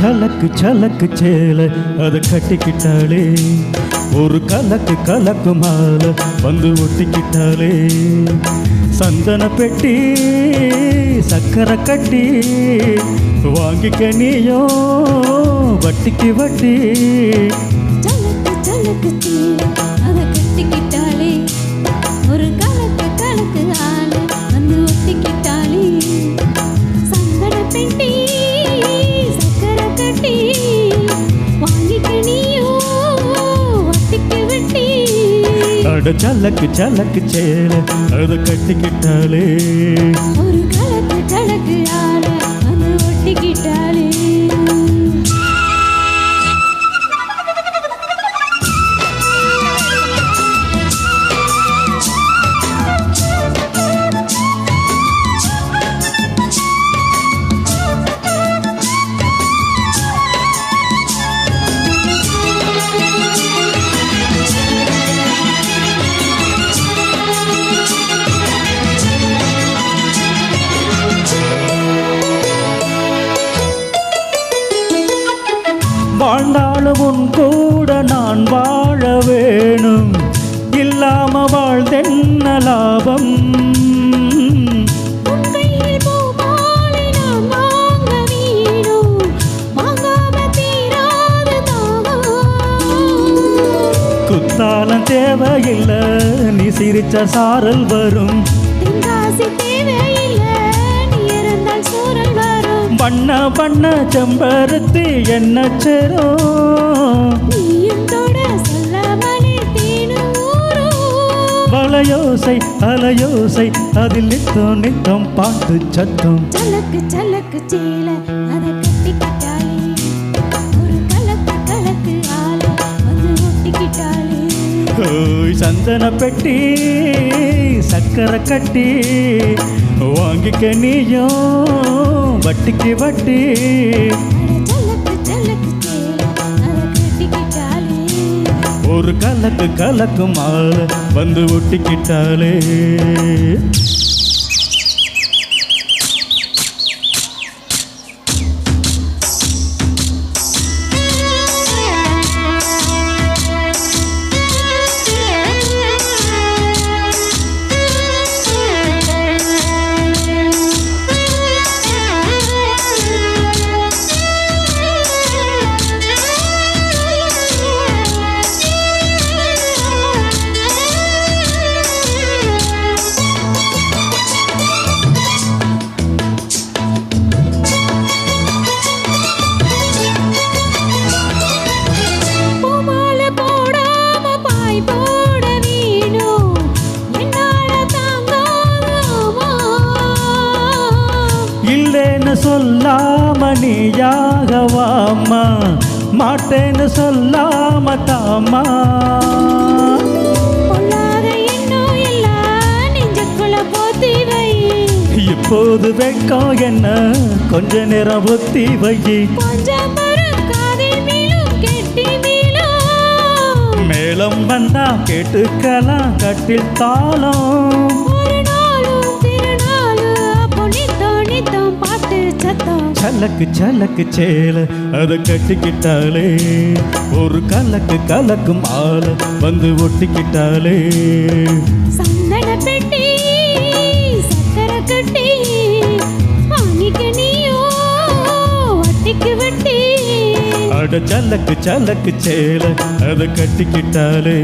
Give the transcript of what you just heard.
சலக்கு சலக்கு சேல அதை கட்டிக்கிட்டாலே ஒரு கலக்கு கலக்கு மாலை வந்து ஒட்டிக்கிட்டாலே சந்தன பெட்டி சக்கரை கட்டி வாங்கிக்க நீயோ வட்டிக்கு வட்டி. சலக்கு சலக்கு அதை அத அட சலக்கு சலக்கு சேல அது கட்டிக்கிட்டாலே ஒரு கலக்கு கலக்கு உன் கூட நான் வாழ வேணும். இல்லாம வாழ்ந்தென்ன லாபம். குத்தாலம் தேவையில்லை நீ சிரிச்ச சாரல் வரும். வண்ண வண்ண செம்பருத்தி என்ன சேரும் நீயும் வளையோசை அலையோசை அதில் நித்தம் நித்தம் பாட்டு சத்தம். சலக்கு சலக்கு சீலை சந்தன பெட்டி சக்கரை கட்டி வாங்கிக்க நீயும் வட்டிக்கு வட்டி. ஒரு கலக்கு கலக்கு மாலை வந்து ஒட்டிக்கிட்டாளே சொல்லாம நீயாகவாமா மாட்டேன்னு சொல்லாம தாமா. இப்போது வெட்கம் என்ன? கொஞ்ச நேரம் ஒத்தி வை. மேளம் வந்தா கேட்டுக்கலாம் கட்டில் தாளம். சலக்கு சலக்கு சேல. அதை கட்டிக்கிட்டாளே ஒரு கலக்கு கலக்கும் ஆளை வந்து ஒட்டிக்கிட்டாளே சந்தன பெட்டி சக்கரை கட்டி அட சலக்கு சலக்கு சேல அதை கட்டிக்கிட்டாளே